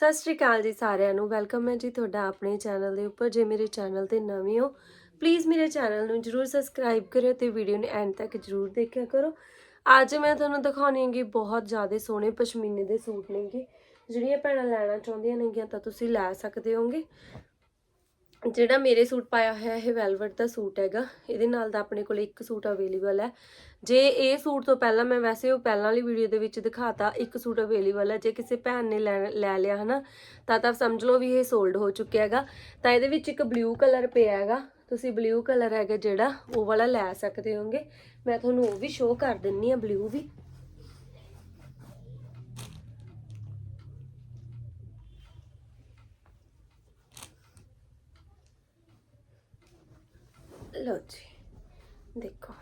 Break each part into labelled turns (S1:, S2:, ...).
S1: ਸਤਿ ਸ਼੍ਰੀ ਅਕਾਲ ਜੀ ਸਾਰਿਆਂ ਨੂੰ। ਵੈਲਕਮ ਹੈ ਜੀ ਤੁਹਾਡਾ ਆਪਣੇ ਚੈਨਲ ਦੇ ਉੱਪਰ। ਜੇ ਮੇਰੇ ਚੈਨਲ ਤੇ ਨਵੇਂ ਹੋ ਪਲੀਜ਼ ਮੇਰੇ ਚੈਨਲ ਨੂੰ ਜਰੂਰ ਸਬਸਕ੍ਰਾਈਬ ਕਰਿਓ ਤੇ ਵੀਡੀਓ ਨੂੰ ਐਂਡ ਤੱਕ ਜਰੂਰ ਦੇਖਿਆ ਕਰੋ। ਅੱਜ ਮੈਂ ਤੁਹਾਨੂੰ ਦਿਖਾਉਣੀ ਹੈਗੀ ਬਹੁਤ ਜ਼ਿਆਦਾ ਸੋਹਣੇ ਪਸ਼ਮੀਨੇ ਦੇ ਸੂਟ ਨੇਗੇ। ਜਿਹੜੀਆਂ ਭੈਣਾਂ ਲੈਣਾ ਚਾਹੁੰਦੀਆਂ ਨੇਗੀਆਂ ਤਾਂ ਤੁਸੀਂ ਲੈ ਸਕਦੇ ਹੋਗੇ। ਜਿਹੜਾ ਮੇਰੇ ਸੂਟ ਪਾਇਆ ਹੋਇਆ ਇਹ ਵੈਲਵਟ ਦਾ ਸੂਟ ਹੈਗਾ, ਇਹਦੇ ਨਾਲ ਦਾ ਆਪਣੇ ਕੋਲ ਇੱਕ ਸੂਟ ਅਵੇਲੇਬਲ ਹੈ। ਜੇ ਇਹ ਸੂਟ ਤੋਂ ਪਹਿਲਾਂ ਮੈਂ ਵੈਸੇ ਉਹ ਪਹਿਲਾਂ ਵਾਲੀ ਵੀਡੀਓ ਦੇ ਵਿੱਚ ਦਿਖਾਤਾ, ਇੱਕ ਸੂਟ ਅਵੇਲੇਬਲ ਹੈ। ਜੇ ਕਿਸੇ ਭੈਣ ਨੇ ਲੈ ਲੈ ਲਿਆ ਹਨਾ, ਤਾਂ ਤਾਂ ਸਮਝ ਲਓ ਵੀ ਇਹ ਸੋਲਡ ਹੋ ਚੁੱਕਿਆ ਹੈਗਾ। ਤਾਂ ਇਹਦੇ ਵਿੱਚ ਇੱਕ ਬਲੂ ਕਲਰ ਪਿਆ ਹੈਗਾ। ਤੁਸੀਂ ਬਲੂ ਕਲਰ ਹੈਗਾ ਜਿਹੜਾ, ਉਹ ਵਾਲਾ ਲੈ ਸਕਦੇ ਹੋਗੇ। ਮੈਂ ਤੁਹਾਨੂੰ ਉਹ ਵੀ ਸ਼ੋਅ ਕਰ ਦਿੰਨੀ ਆ ਬਲੂ ਵੀ। ਲਓ ਜੀ, ਦੇਖੋ।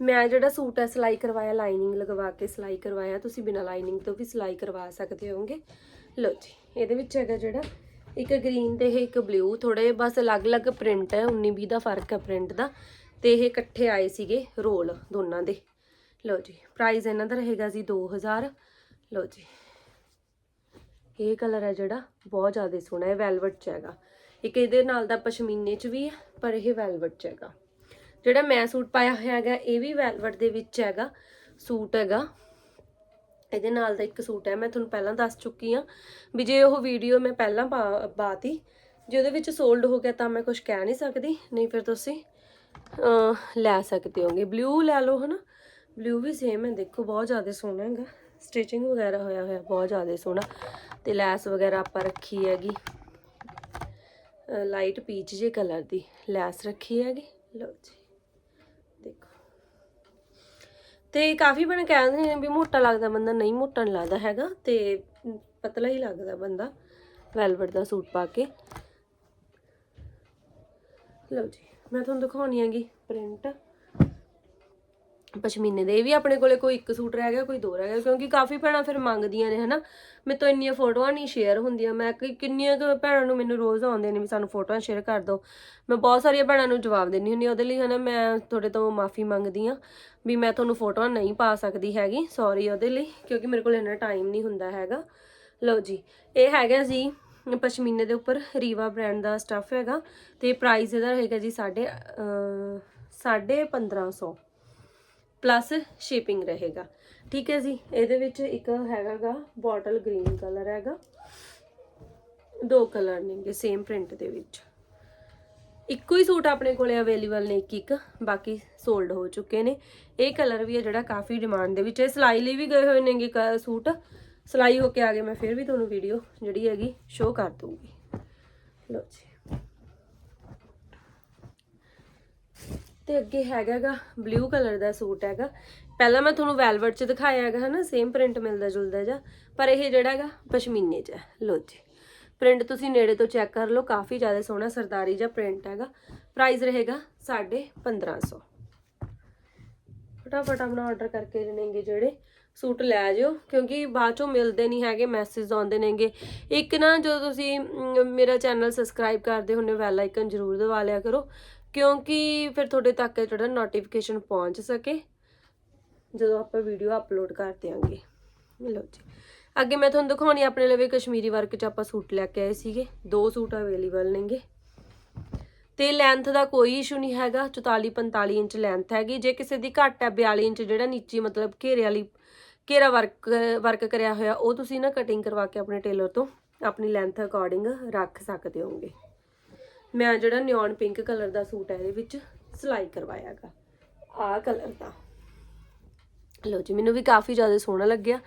S1: ਮੈਂ ਜਿਹੜਾ ਸੂਟ ਹੈ, ਸਿਲਾਈ ਕਰਵਾਇਆ, ਲਾਈਨਿੰਗ ਲਗਵਾ ਕੇ ਸਿਲਾਈ ਕਰਵਾਇਆ, ਤੁਸੀਂ ਬਿਨਾਂ ਲਾਈਨਿੰਗ ਤੋਂ ਵੀ ਸਿਲਾਈ ਕਰਵਾ ਸਕਦੇ ਹੋਗੇ ਲਓ ਜੀ, ਇਹਦੇ ਵਿੱਚ ਹੈਗਾ ਜਿਹੜਾ ਇੱਕ ਗ੍ਰੀਨ ਤੇ ਇਹ ਇੱਕ ਬਲੂ ਥੋੜੇ ਬਸ ਅਲੱਗ-ਅਲੱਗ ਪ੍ਰਿੰਟ ਹੈ 19 20 ਦਾ ਫ਼ਰਕ ਹੈ ਪ੍ਰਿੰਟ ਦਾ। ਤੇ ਇਹ ਇਕੱਠੇ ਆਏ ਸੀਗੇ ਰੋਲ ਦੋਨਾਂ ਦੇ। ਲਓ ਜੀ ਪ੍ਰਾਈਸ ਇਹਨਾਂ ਦਾ ਰਹੇਗਾ ਜੀ 2000 ਲਓ ਜੀ, ਇਹ ਕਲਰ ਹੈ ਜਿਹੜਾ ਬਹੁਤ ਜ਼ਿਆਦਾ ਸੋਹਣਾ ਹੈ, ਵੈਲਵਟ ਚ ਹੈਗਾ। ਇੱਕ ਇਹਦੇ ਨਾਲ ਦਾ ਪਸ਼ਮੀਨੇ ਚ ਵੀ ਹੈ, ਪਰ ਇਹ ਵੈਲਵਟ ਚ ਹੈਗਾ। ਜਿਹੜਾ ਮੈਂ ਸੂਟ ਪਾਇਆ ਹੋਇਆ ਹੈਗਾ, ਇਹ ਵੀ ਵੈਲਵਟ ਦੇ ਵਿੱਚ ਹੈਗਾ, ਸੂਟ ਹੈਗਾ। ਇਹਦੇ ਨਾਲ ਦਾ ਇੱਕ ਸੂਟ ਹੈ, ਮੈਂ ਤੁਹਾਨੂੰ ਪਹਿਲਾਂ ਦੱਸ ਚੁੱਕੀ ਆ ਵੀ ਜੇ ਉਹ ਵੀਡੀਓ ਮੈਂ ਪਹਿਲਾਂ ਪਾ- ਪਾਤੀ, ਜੇ ਉਹਦੇ ਵਿੱਚ ਸੋਲਡ ਹੋ ਗਿਆ ਤਾਂ ਮੈਂ ਕੁਝ ਕਹਿ ਨਹੀਂ ਸਕਦੀ, ਨਹੀਂ ਫਿਰ ਤੁਸੀਂ ਲੈ ਸਕਦੇ ਹੋਗੇ। ਬਲੂ ਲੈ ਲਓ, ਹਨਾ? ਬਲੂ ਵੀ ਸੇਮ ਹੈ, ਦੇਖੋ, ਬਹੁਤ ਜ਼ਿਆਦਾ ਸੋਹਣਾ ਹੈਗਾ। ਸਟਿਚਿੰਗ ਵਗੈਰਾ ਹੋਇਆ ਹੋਇਆ, ਬਹੁਤ ਜ਼ਿਆਦਾ ਸੋਹਣਾ। ਤੇ ਲੈਸ ਵਗੈਰਾ ਆਪਾਂ ਰੱਖੀ ਹੈਗੀ। ਲਾਈਟ ਪੀਚ ਜੇ ਕਲਰ ਦੀ ਲੈਸ ਰੱਖੀ ਹੈਗੀ। ਲਓ ਜੀ। ਦੇਖੋ। ਤੇ ਕਾਫੀ ਬਣ ਕਹਿੰਦੇ ਨੇ ਵੀ ਮੋਟਾ ਲੱਗਦਾ ਬੰਦਾ, ਨਹੀਂ ਮੋਟਾ ਨਹੀਂ ਲੱਗਦਾ ਹੈਗਾ ਤੇ ਪਤਲਾ ਹੀ ਲੱਗਦਾ ਬੰਦਾ ਵੈਲਵਟ ਦਾ ਸੂਟ ਪਾ ਕੇ। ਲਓ ਜੀ। ਮੈਂ ਤੁਹਾਨੂੰ ਦਿਖਾਉਣੀ ਹੈਗੀ ਪ੍ਰਿੰਟ ਪਸ਼ਮੀਨੇ ਦੇ ਇਹ ਵੀ ਆਪਣੇ ਕੋਲੇ ਕੋਈ ਇੱਕ ਸੂਟ ਰਹਿ ਗਿਆ ਕੋਈ ਦੋ ਰਹਿ ਗਿਆ ਕਿਉਂਕਿ ਕਾਫੀ ਭੈਣਾਂ ਫਿਰ ਮੰਗਦੀਆਂ ਨੇ ਹਨਾ? ਮੇਰੇ ਤੋਂ ਇੰਨੀਆਂ ਫੋਟੋਆਂ ਨਹੀਂ ਸ਼ੇਅਰ ਹੁੰਦੀਆਂ ਮੈਂ ਕਿ ਕਿੰਨੀਆਂ ਕੁ ਭੈਣਾਂ ਨੂੰ ਮੈਨੂੰ ਰੋਜ਼ ਆਉਂਦੇ ਨੇ ਵੀ ਸਾਨੂੰ ਫੋਟੋਆਂ ਸ਼ੇਅਰ ਕਰ ਦਿਓ ਮੈਂ ਬਹੁਤ ਸਾਰੀਆਂ ਭੈਣਾਂ ਨੂੰ ਜਵਾਬ ਦਿੰਦੀ ਹੁੰਦੀ ਹਾਂ ਉਹਦੇ ਲਈ ਹਨਾ? ਮੈਂ ਤੁਹਾਡੇ ਤੋਂ ਮਾਫੀ ਮੰਗਦੀ ਆ ਵੀ ਮੈਂ ਤੁਹਾਨੂੰ ਫੋਟੋਆਂ ਨਹੀਂ ਪਾ ਸਕਦੀ ਹੈਗੀ ਸੌਰੀ ਉਹਦੇ ਲਈ ਕਿਉਂਕਿ ਮੇਰੇ ਕੋਲ ਇੰਨਾ ਟਾਈਮ ਨਹੀਂ ਹੁੰਦਾ ਹੈਗਾ। ਲਓ ਜੀ ਇਹ ਹੈਗਾ ਜੀ ਪਸ਼ਮੀਨੇ ਦੇ ਉੱਪਰ ਰੀਵਾ ਬ੍ਰਾਂਡ ਦਾ ਸਟੱਫ ਹੈਗਾ ਤੇ ਪ੍ਰਾਈਸ ਇਹਦਾ ਰਹੇਗਾ ਜੀ ਸਾਢੇ ਅਹ, ਸਾਢੇ 1500 ਪਲੱਸ ਸ਼ਿਪਿੰਗ ਰਹੇਗਾ। ਠੀਕ ਹੈ ਜੀ? ਇਹਦੇ ਵਿੱਚ ਇੱਕ ਹੈਗਾਗਾ ਬੋਟਲ ਗ੍ਰੀਨ ਕਲਰ ਹੈਗਾ। ਦੋ ਕਲਰ ਨੇਗੇ ਸੇਮ ਪ੍ਰਿੰਟ ਦੇ ਵਿੱਚ। ਇੱਕੋ ਹੀ ਸੂਟ ਆਪਣੇ ਕੋਲੇ ਅਵੇਲੇਬਲ ਨੇ ਇੱਕ ਇੱਕ, ਬਾਕੀ ਸੋਲਡ ਹੋ ਚੁੱਕੇ ਨੇ। ਇਹ ਕਲਰ ਵੀ ਹੈ ਜਿਹੜਾ ਕਾਫੀ ਡਿਮਾਂਡ ਦੇ ਵਿੱਚ ਹੈ। ਸਿਲਾਈ ਲਈ ਵੀ ਗਏ ਹੋਏ ਨੇਗੇ ਕ- ਸੂਟ। ਸਿਲਾਈ ਹੋ ਕੇ ਆ ਗਏ, ਮੈਂ ਫਿਰ ਵੀ ਤੁਹਾਨੂੰ ਵੀਡੀਓ ਜਿਹੜੀ ਹੈਗੀ ਸ਼ੋਅ ਕਰ ਦੂੰਗੀ ਲਓ ਜੀ। ਤੇ ਅੱਗੇ ਹੈਗਾਗਾ ਬਲੂ ਕਲਰ ਦਾ ਸੂਟ ਹੈਗਾ। ਪਹਿਲਾਂ ਮੈਂ ਤੁਹਾਨੂੰ ਵੈਲਵਟ ਚ ਦਿਖਾਇਆ ਹੈਗਾ ਹਨਾ ਸੇਮ ਪ੍ਰਿੰਟ ਮਿਲਦਾ ਜੁਲਦਾ ਜਾ ਪਰ ਇਹ ਜਿਹੜਾ ਹੈਗਾ ਪਸ਼ਮੀਨੇ ਚ ਹੈ। ਲੋ ਜੀ ਪ੍ਰਿੰਟ ਤੁਸੀਂ ਨੇੜੇ ਤੋਂ ਚੈੱਕ ਕਰ ਲਓ, ਕਾਫੀ ਜ਼ਿਆਦਾ ਸੋਹਣਾ ਸਰਦਾਰੀ ਜਿਹਾ ਪ੍ਰਿੰਟ ਹੈਗਾ। ਪ੍ਰਾਈਸ ਰਹੇਗਾ 1550 ਫਟਾਫਟ ਆਪਣਾ ਆਰਡਰ ਕਰਕੇ ਦੇਣਗੇ ਜਿਹੜੇ ਸੂਟ ਲੈ ਜਿਓ, ਕਿਉਂਕਿ ਬਾਅਦ ਚੋਂ ਮਿਲਦੇ ਨਹੀਂ ਹੈਗੇ ਮੈਸੇਜ ਆਉਂਦੇ ਨੇਗੇ। ਇੱਕ ਨਾ ਜਦੋਂ ਤੁਸੀਂ ਮੇਰਾ ਚੈਨਲ ਸਬਸਕ੍ਰਾਈਬ ਕਰਦੇ ਹੁੰਦੇ ਬੈਲ ਆਈਕਨ ਜ਼ਰੂਰ ਦਬਾ ਲਿਆ ਕਰੋ। ਕਿਉਂਕਿ ਫਿਰ ਤੁਹਾਡੇ ਤੱਕ ਜਿਹੜਾ ਨੋਟੀਫਿਕੇਸ਼ਨ ਪਹੁੰਚ ਸਕੇ, ਜਦੋਂ ਆਪਾਂ ਵੀਡੀਓ ਅਪਲੋਡ ਕਰ ਦਿਆਂਗੇ। ਲਓ ਜੀ। ਅੱਗੇ ਮੈਂ ਤੁਹਾਨੂੰ ਦਿਖਾਉਣੀ ਆਪਣੇ ਲਵੇ ਕਸ਼ਮੀਰੀ ਵਰਕ ਚ ਆਪਾਂ ਸੂਟ ਲੈ ਕੇ ਆਏ ਸੀਗੇ। ਦੋ ਸੂਟ ਅਵੇਲੇਬਲ ਨੇਗੇ। ਤੇ ਲੈਂਥ ਦਾ ਕੋਈ ਇਸ਼ੂ ਨਹੀਂ ਹੈਗਾ। 44 45 ਇੰਚ ਲੈਂਥ ਹੈਗੀ। ਜੇ ਕਿਸੇ ਦੀ ਘੱਟ ਹੈ 42 ਇੰਚ ਜਿਹੜਾ ਨੀਚੇ ਮਤਲਬ ਘੇਰੇ ਵਾਲੀ, ਘੇਰਾ ਵਰਕ ਵਰਕ ਕਰਿਆ ਹੋਇਆ, ਉਹ ਤੁਸੀਂ ਨਾ ਕਟਿੰਗ ਕਰਵਾ ਕੇ ਆਪਣੇ ਟੇਲਰ ਤੋਂ ਆਪਣੀ ਲੈਂਥ ਅਕੋਰਡਿੰਗ ਰੱਖ ਸਕਦੇ ਹੋਗੇ ਮੈਂ ਜਿਹੜਾ ਨਿਓਨ ਪਿੰਕ ਕਲਰ ਦਾ ਸੂਟ ਹੈ ਇਹਦੇ ਵਿੱਚ ਸਿਲਾਈ ਕਰਵਾਇਆਗਾ। ਆ ਕਲਰ ਦਾ। ਲਓ ਜੀ, ਮੈਨੂੰ ਵੀ ਕਾਫੀ ਜ਼ਿਆਦਾ ਸੋਹਣਾ ਲੱਗਿਆ।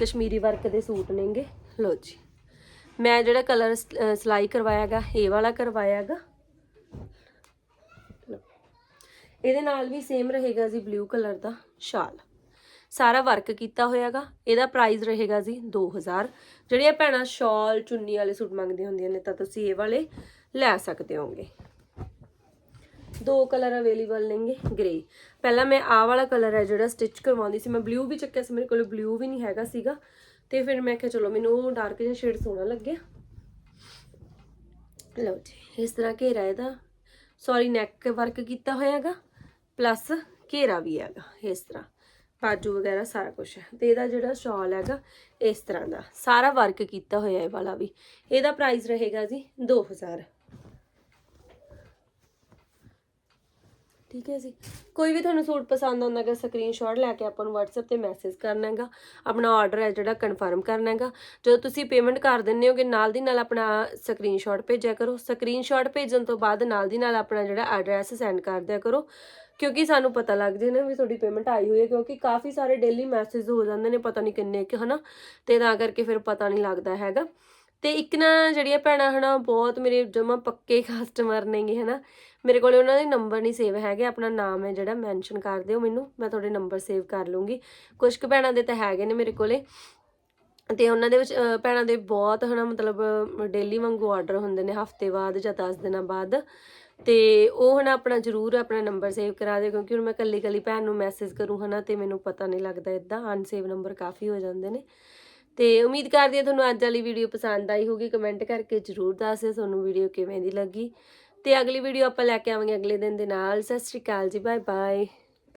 S1: ਕਸ਼ਮੀਰੀ ਵਰਕ ਦੇ ਸੂਟ ਨੇਗੇ। ਲਓ ਜੀ, ਮੈਂ ਜਿਹੜਾ ਕਲਰ ਸਿਲਾਈ ਕਰਵਾਇਆਗਾ, ਇਹ ਵਾਲਾ ਕਰਵਾਇਆਗਾ। ਇਹਦੇ ਨਾਲ ਵੀ ਸੇਮ ਰਹੇਗਾ ਜੀ ਬਲੂ ਕਲਰ ਦਾ ਸ਼ਾਲ। ਸਾਰਾ ਵਰਕ ਕੀਤਾ ਹੋਇਆਗਾ। ਇਹਦਾ ਪ੍ਰਾਈਸ ਰਹੇਗਾ ਜੀ 2000 ਜਿਹੜੀਆਂ ਭੈਣਾਂ ਸ਼ਾਲ, ਚੁੰਨੀ ਵਾਲੇ ਸੂਟ ਮੰਗਦੀਆਂ ਹੁੰਦੀਆਂ ਨੇ, ਤਾਂ ਤੁਸੀਂ ਇਹ ਵਾਲੇ ਲੈ ਸਕਦੇ ਹੋਗੇ ਦੋ ਕਲਰ ਅਵੇਲੇਬਲ ਨੇਗੇ ਗ੍ਰੇ ਪਹਿਲਾਂ ਮੈਂ ਆਹ ਵਾਲਾ ਕਲਰ ਹੈ ਜਿਹੜਾ ਸਟਿਚ ਕਰਵਾਉਂਦੀ ਸੀ। ਮੈਂ ਬਲੂ ਵੀ ਚੱਕਿਆ ਸੀ, ਮੇਰੇ ਕੋਲ ਬਲੂ ਵੀ ਨਹੀਂ ਹੈਗਾ ਸੀਗਾ। ਤੇ ਫਿਰ ਮੈਂ ਕਿਹਾ, ਚਲੋ ਮੈਨੂੰ ਉਹ ਡਾਰਕ ਜਿਹਾ ਸ਼ੇਡ ਸੋਹਣਾ ਲੱਗਿਆ। ਲਓ ਜੀ, ਇਸ ਤਰ੍ਹਾਂ ਘੇਰਾ ਇਹਦਾ। ਸੌਰੀ ਨੈਕ ਵਰਕ ਕੀਤਾ ਹੋਇਆ ਹੈਗਾ। ਪਲੱਸ ਘੇਰਾ ਵੀ ਹੈਗਾ, ਇਸ ਤਰ੍ਹਾਂ। ਬਾਜੂ ਵਗੈਰਾ ਸਾਰਾ ਕੁਝ ਹੈ। ਤੇ ਇਹਦਾ ਜਿਹੜਾ ਸ਼ਾਲ ਹੈਗਾ, ਇਸ ਤਰ੍ਹਾਂ ਦਾ। ਸਾਰਾ ਵਰਕ ਕੀਤਾ ਹੋਇਆ ਇਹ ਵਾਲਾ ਵੀ। ਇਹਦਾ ਪ੍ਰਾਈਸ ਰਹੇਗਾ ਜੀ 2000 ਠੀਕ ਹੈ ਜੀ। ਕੋਈ ਵੀ ਤੁਹਾਨੂੰ ਸੂਟ ਪਸੰਦ ਆਉਂਦਾ ਹੈਗਾ ਸਕਰੀਨਸ਼ਾਟ ਲੈ ਕੇ ਆਪਾਂ ਨੂੰ WhatsApp ਤੇ ਮੈਸੇਜ ਕਰਨਾ ਹੈਗਾ। ਆਪਣਾ ਆਰਡਰ ਹੈ ਜਿਹੜਾ ਕਨਫਰਮ ਕਰਨਾ ਹੈਗਾ। ਜਦੋਂ ਤੁਸੀਂ ਪੇਮੈਂਟ ਕਰ ਦਿੰਦੇ ਹੋਗੇ, ਨਾਲ ਦੀ ਨਾਲ ਆਪਣਾ ਸਕਰੀਨਸ਼ਾਟ ਭੇਜਿਆ ਕਰੋ। ਸਕਰੀਨਸ਼ਾਟ ਭੇਜਣ ਤੋਂ ਬਾਅਦ ਨਾਲ ਦੀ ਨਾਲ ਆਪਣਾ ਜਿਹੜਾ ਐਡਰੈਸ ਸੈਂਡ ਕਰ ਦਿਆ ਕਰੋ। ਕਿਉਂਕਿ ਸਾਨੂੰ ਪਤਾ ਲੱਗ ਜੇ ਨਾ ਵੀ ਤੁਹਾਡੀ ਪੇਮੈਂਟ ਆਈ ਹੋਈ ਹੈ, ਕਿਉਂਕਿ ਕਾਫੀ ਸਾਰੇ ਡੇਲੀ ਮੈਸੇਜ ਹੋ ਜਾਂਦੇ ਨੇ, ਪਤਾ ਨਹੀਂ ਕਿੰਨੇ ਕਿ, ਹਨਾ? ਤੇ ਤਾਂ ਕਰਕੇ ਫਿਰ ਪਤਾ ਨਹੀਂ ਲੱਗਦਾ ਹੈਗਾ। ਤੇ ਇੱਕ ਨਾ ਜਿਹੜੀਆਂ ਭੈਣਾਂ ਹਨਾ, ਬਹੁਤ ਮੇਰੇ ਜਮਾ ਪੱਕੇ ਕਸਟਮਰ ਨੇਗੇ ਹਨਾ। ਮੇਰੇ ਕੋਲੇ ਉਹਨਾਂ ਦੇ ਨੰਬਰ ਨਹੀਂ ਸੇਵ ਹੈਗੇ, ਆਪਣਾ ਨਾਮ ਹੈ ਜਿਹੜਾ ਮੈਂਸ਼ਨ ਕਰ ਦਿਓ ਮੈਨੂੰ, ਮੈਂ ਤੁਹਾਡੇ ਨੰਬਰ ਸੇਵ ਕਰ ਲੂੰਗੀ। ਕੁਝ ਕੁ ਭੈਣਾਂ ਦੇ ਤਾਂ ਹੈਗੇ ਨੇ ਮੇਰੇ ਕੋਲੇ। ਤੇ ਉਹਨਾਂ ਦੇ ਵਿੱਚ ਭੈਣਾਂ ਦੇ ਬਹੁਤ ਹਨਾ, ਮਤਲਬ ਡੇਲੀ ਵਾਂਗੂ ਆਰਡਰ ਹੁੰਦੇ ਨੇ, ਹਫ਼ਤੇ ਬਾਅਦ ਜਾਂ 10 ਦਿਨਾਂ ਬਾਅਦ। ਤੇ ਉਹ ਹਨਾ, ਆਪਣਾ ਜਰੂਰ ਆਪਣਾ ਨੰਬਰ ਸੇਵ ਕਰਾ ਦਿਓ, ਕਿਉਂਕਿ ਹੁਣ ਮੈਂ ਕੱਲੀ ਕੱਲੀ ਭੈਣ ਨੂੰ ਮੈਸੇਜ ਕਰੂੰ ਹਨਾ, ਤੇ ਮੈਨੂੰ ਪਤਾ ਨਹੀਂ ਲੱਗਦਾ ਇਦਾਂ ਅਨਸੇਵ ਨੰਬਰ ਕਾਫੀ ਹੋ ਜਾਂਦੇ ਨੇ। ਤੇ ਉਮੀਦ ਕਰਦੀ ਹਾਂ ਤੁਹਾਨੂੰ ਅੱਜ ਵਾਲੀ ਵੀਡੀਓ ਪਸੰਦ ਆਈ ਹੋਗੀ ਕਮੈਂਟ ਕਰਕੇ ਜਰੂਰ ਦੱਸਿਓ ਤੁਹਾਨੂੰ ਵੀਡੀਓ ਕਿਵੇਂ ਦੀ ਲੱਗੀ। ਤੇ ਅਗਲੀ ਵੀਡੀਓ ਆਪਾਂ ਲੈ ਕੇ ਆਵਾਂਗੇ ਅਗਲੇ ਦਿਨ ਦੇ ਨਾਲ। ਸਤਿ ਸ਼੍ਰੀ ਅਕਾਲ ਜੀ ਬਾਏ ਬਾਏ